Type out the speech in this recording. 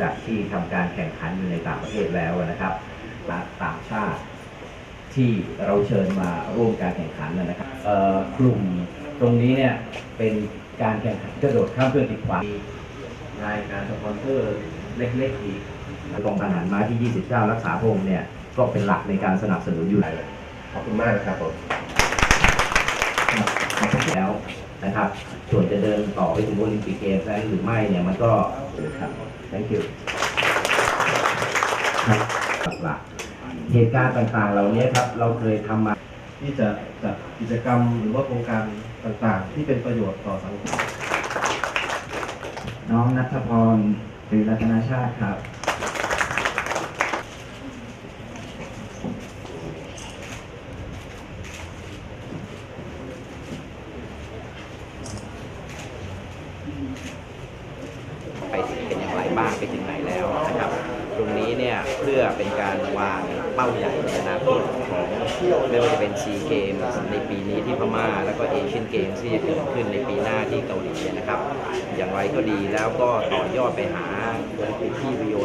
จากที่ทำการแข่งขันอยู่ในต่างประเทศแล้วนะครับต่างชาติที่เราเชิญมาร่วมการแข่งขันนะครับกลุ่มตรงนี้เนี่ยเป็นการแข่งขันกระโดดข้ามเพื่อนติดขวางรายการสปอนเซอร์เล็กๆอีกกองทหารม้าที่ 29 รักษาพงเนี่ยก็เป็นหลักในการสนับสนุนอยู่แล้วขอบคุณมากนะครับผม นะครับส่วนจะเดินต่อไปถึงโอลิมปิกเกมส์นั้นหรือไม่เนี่ยมันก็ครับ thank you ครับหลักๆเหตุการณ์ต่างๆ เหล่านี้ครับเราเคยทำมา ที่จะจัดกิจกรรมหรือว่าโครงการต่างๆ ที่เป็นประโยชน์ต่อสังคมน้องนัทพรหรือรัตนาชาติครับ ไปถึงเป็นอย่างไร บ้านไปถึงไหนแล้วนะครับ ตรงนี้เนี่ยเพื่อเป็นการวางเป้าใหญ่ในอนาคตของไม่ว่าจะเป็นซีเกมในปีนี้ที่พม่า แล้วก็เอเชียนเกมที่จะเกิดขึ้นในปีหน้าที่เกาหลีนะครับ อย่างไรก็ดีแล้วก็ต่อยอดไปหาที่วิโอ